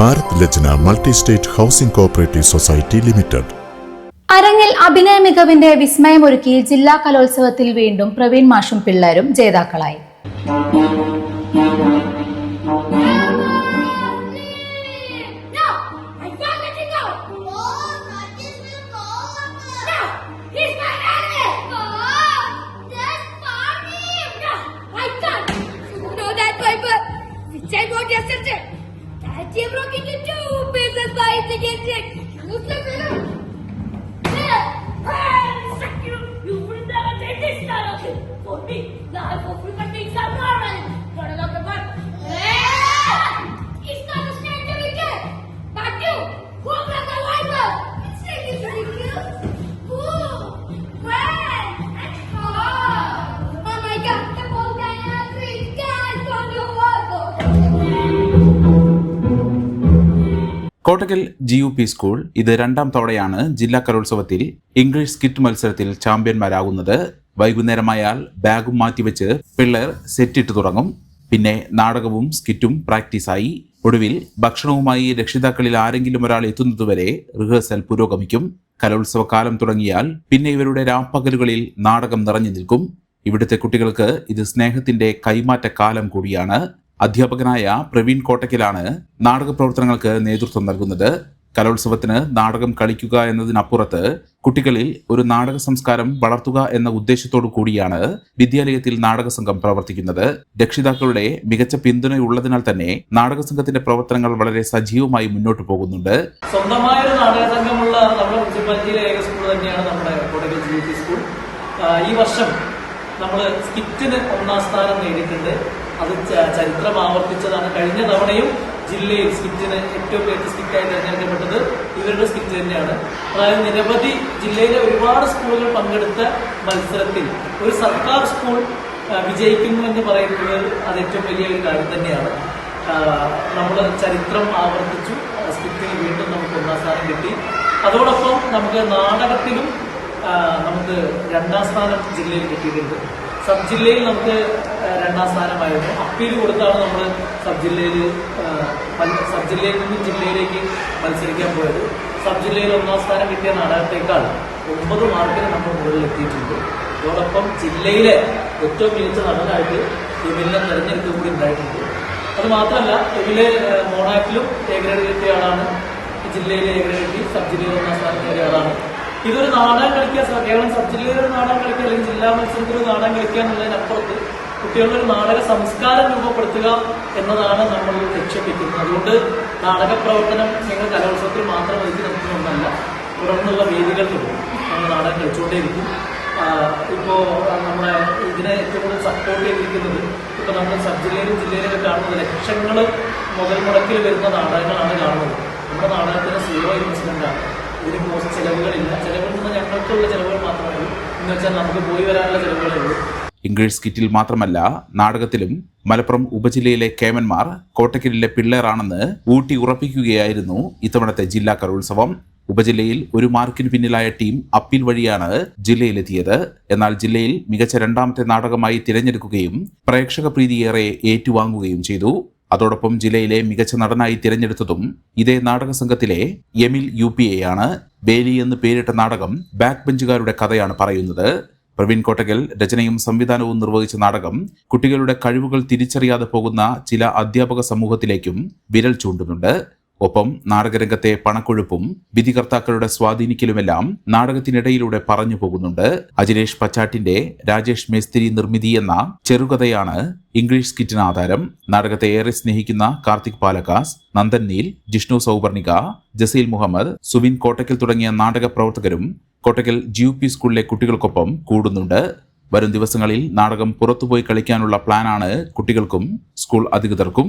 Bharat Lajna multi state housing cooperative society limited. അരങ്ങിൽ അഭിനയ മികവിന്റെ വിസ്മയമൊരുക്കി ജില്ലാ കലോത്സവത്തിൽ വീണ്ടും പ്രവീൺ മാഷും പിള്ളേരും ജേതാക്കളായി. Say what yesterday. Jim Rocket in two pieces by the gadget. Look at them. You will never get this kind of thing for me. Now I fulfill my Kottakkal G U P school ഇത് രണ്ടാം തവണയാണ് ജില്ലാ കലോത്സവത്തിൽ English skit മത്സരത്തിൽ ചാമ്പ്യന്മാരാകുന്നത്. വൈകുന്നേരമായാൽ ബാഗും മാറ്റിവെച്ച് പിള്ളേർ സെറ്റിട്ട് തുടങ്ങും. പിന്നെ നാടകവും സ്കിറ്റും പ്രാക്ടീസായി ഒടുവിൽ ഭക്ഷണവുമായി രക്ഷിതാക്കളിൽ ആരെങ്കിലും ഒരാൾ എത്തുന്നതുവരെ റിഹേഴ്സൽ പുരോഗമിക്കും. കലോത്സവ കാലം തുടങ്ങിയാൽ പിന്നെ ഇവരുടെ രാപ്പകലുകളിൽ നാടകം നിറഞ്ഞു നിൽക്കും. ഇവിടുത്തെ കുട്ടികൾക്ക് ഇത് സ്നേഹത്തിന്റെ കൈമാറ്റ കാലം കൂടിയാണ്. അധ്യാപകനായ പ്രവീൺ കോട്ടയ്ക്കലാണ് നാടക പ്രവർത്തനങ്ങൾക്ക് നേതൃത്വം നൽകുന്നത്. കലോത്സവത്തിന് നാടകം കളിക്കുക എന്നതിനപ്പുറത്ത് കുട്ടികളിൽ ഒരു നാടക സംസ്കാരം വളർത്തുക എന്ന ഉദ്ദേശത്തോടു കൂടിയാണ് വിദ്യാലയത്തിൽ നാടക സംഘം പ്രവർത്തിക്കുന്നത്. രക്ഷിതാക്കളുടെ മികച്ച പിന്തുണയുള്ളതിനാൽ തന്നെ നാടക സംഘത്തിന്റെ പ്രവർത്തനങ്ങൾ വളരെ സജീവമായി മുന്നോട്ട് പോകുന്നുണ്ട്. സ്വന്തമായ ഒരു നാടക സംഘമുള്ള നമ്മുടെ ഏക സ്കൂൾ തന്നെയാണ് നമ്മുടെ സ്കൂൾ. ഈ വർഷം നമ്മൾ സ്കിറ്റിന് ഒന്നാം സ്ഥാനം നേടിയിട്ടുണ്ട്. അത് ചരിത്രം ആവർത്തിച്ചതാണ്. കഴിഞ്ഞ തവണയും ജില്ലയിൽ സ്കിറ്റിന് ഏറ്റവും മികച്ച സ്കിറ്റായി തിരഞ്ഞെടുക്കപ്പെട്ടത് ഇവരുടെ സ്കിറ്റ് തന്നെയാണ്. അതായത് നിരവധി ജില്ലയിലെ ഒരുപാട് സ്കൂളുകൾ പങ്കെടുത്ത മത്സരത്തിൽ ഒരു സർക്കാർ സ്കൂൾ വിജയിക്കുന്നു എന്ന് പറയുന്നത് അത് ഏറ്റവും വലിയ ഒരു കാര്യം തന്നെയാണ്. നമ്മൾ ചരിത്രം ആവർത്തിച്ചു. സ്കിറ്റിന് വീണ്ടും നമുക്ക് ഒന്നാം സ്ഥാനം കിട്ടി. അതോടൊപ്പം നമുക്ക് നാടകത്തിലും നമുക്ക് രണ്ടാം സ്ഥാനം ജില്ലയിൽ കിട്ടിയിട്ടുണ്ട്. സബ് ജില്ലയിൽ നമുക്ക് രണ്ടാം സ്ഥാനമായിരുന്നു അപ്പീൽ കൊടുത്താണ് നമ്മൾ സബ് ജില്ലയിൽ സബ് ജില്ലയിൽ നിന്നും ജില്ലയിലേക്ക് മത്സരിക്കാൻ പോയത്. സബ് ജില്ലയിൽ ഒന്നാം സ്ഥാനം കിട്ടിയ നാടകത്തേക്കാൾ ഒമ്പത് മാർക്കിന് നമ്മൾ മുകളിൽ എത്തിയിട്ടുണ്ട് അതോടൊപ്പം ജില്ലയിലെ ഏറ്റവും മികച്ച നടനായിട്ട് എമിലിനെ തെരഞ്ഞെടുക്കുക കൂടി ഉണ്ടായിട്ടുണ്ട്. അത് മാത്രമല്ല എമിൽ മോണാക്കിലും എ കിട്ടിയ ആളാണ് ജില്ലയിലെ എ കിട്ടി സബ് ജില്ലയിൽ ഒന്നാം സ്ഥാനം നേടിയ ആളാണ്. ഇതൊരു നാടകം കളിക്കുക കേരളം സബ് ജില്ലയിൽ ഒരു നാടകം കളിക്കുക അല്ലെങ്കിൽ ജില്ലാ മത്സരത്തിൽ ഒരു നാടകം കളിക്കുക എന്നുള്ളതിനപ്പുറത്ത് കുട്ടികളുടെ ഒരു നാടക സംസ്കാരം രൂപപ്പെടുത്തുക എന്നതാണ് നമ്മൾ ലക്ഷ്യപ്പെട്ടിരുന്നത് അതുകൊണ്ട് നാടക പ്രവർത്തനം ഞങ്ങൾ കലോത്സവത്തിൽ മാത്രം ഒതുക്കി നിർത്തുന്ന ഒന്നല്ല തുടർന്നുള്ള വേദികളിലും നമ്മൾ നാടകം കളിച്ചുകൊണ്ടേയിരിക്കും. ആഹ് ഇപ്പോ നമ്മുടെ ഇതിനെ ഏറ്റവും കൂടുതൽ സപ്പോർട്ട് ചെയ്തിരിക്കുന്നത് ഇപ്പൊ നമ്മൾ സബ് ജില്ലയിലും ജില്ലയിലൊക്കെ കാണുന്നത് ലക്ഷങ്ങൾ മുതൽ മുടക്കിൽ വരുന്ന നാടകങ്ങളാണ് കാണുന്നത്. നമ്മുടെ നാടകത്തിന് സീറോ ഇൻസിഡന്റ് ആണ്. ഇതിന് മോശം ചെലവുകളില്ല. ചെലവുകൾ നിന്ന് ഞങ്ങൾക്കുള്ള ചെലവുകൾ മാത്രമേ ഉള്ളൂ എന്ന് വെച്ചാൽ നമുക്ക് പോയി വരാനുള്ള ചെലവുകളേ ഉള്ളൂ ഇംഗ്ലീഷ് സ്കിറ്റിൽ മാത്രമല്ല നാടകത്തിലും മലപ്പുറം ഉപജില്ലയിലെ കേമന്മാർ കോട്ടക്കലിലെ പിള്ളേറാണെന്ന് ഊട്ടി ഉറപ്പിക്കുകയായിരുന്നു ഇത്തവണത്തെ ജില്ലാ കലോത്സവം. ഉപജില്ലയിൽ ഒരു മാർക്കിന് പിന്നിലായ ടീം അപ്പീൽ വഴിയാണ് ജില്ലയിലെത്തിയത്. എന്നാൽ ജില്ലയിൽ മികച്ച രണ്ടാമത്തെ നാടകമായി തിരഞ്ഞെടുക്കുകയും പ്രേക്ഷക പ്രീതിയേറെ ഏറ്റുവാങ്ങുകയും ചെയ്തു. അതോടൊപ്പം ജില്ലയിലെ മികച്ച നടനായി തിരഞ്ഞെടുത്തതും ഇതേ നാടക സംഘത്തിലെ എമിൽ യു പി എ ആണ് ബേലി എന്ന് പേരിട്ട നാടകം ബാക്ക് ബെഞ്ചുകാരുടെ കഥയാണ് പറയുന്നത്. പ്രവീൺ കോട്ടകൽ രചനയും സംവിധാനവും നിർവഹിച്ച നാടകം കുട്ടികളുടെ കഴിവുകൾ തിരിച്ചറിയാതെ പോകുന്ന ചില അധ്യാപക സമൂഹത്തിലേക്കും വിരൽ ചൂണ്ടുന്നുണ്ട്. ഒപ്പം നാടകരംഗത്തെ പണക്കൊഴുപ്പും വിധികർത്താക്കളുടെ സ്വാധീനിക്കലുമെല്ലാം നാടകത്തിനിടയിലൂടെ പറഞ്ഞു പോകുന്നുണ്ട്. അജിലേഷ് പച്ചാട്ടിന്റെ രാജേഷ് മേസ്തിരി നിർമ്മിതി എന്ന ചെറുകഥയാണ് ഇംഗ്ലീഷ് സ്കിറ്റിന് ആധാരം. നാടകത്തെ ഏറെ സ്നേഹിക്കുന്ന കാർത്തിക് പാലക്കാസ് നന്ദൻ നീൽ ജിഷ്ണു സൗവർണിക ജസീൽ മുഹമ്മദ് സുവിൻ കോട്ടക്കൽ തുടങ്ങിയ നാടക പ്രവർത്തകരും കോട്ടക്കൽ ജി യു പി സ്കൂളിലെ കുട്ടികൾക്കൊപ്പം കൂടുന്നുണ്ട്. വരും ദിവസങ്ങളിൽ നാടകം പുറത്തുപോയി കളിക്കാനുള്ള പ്ലാനാണ് കുട്ടികൾക്കും സ്കൂൾ അധികൃതർക്കും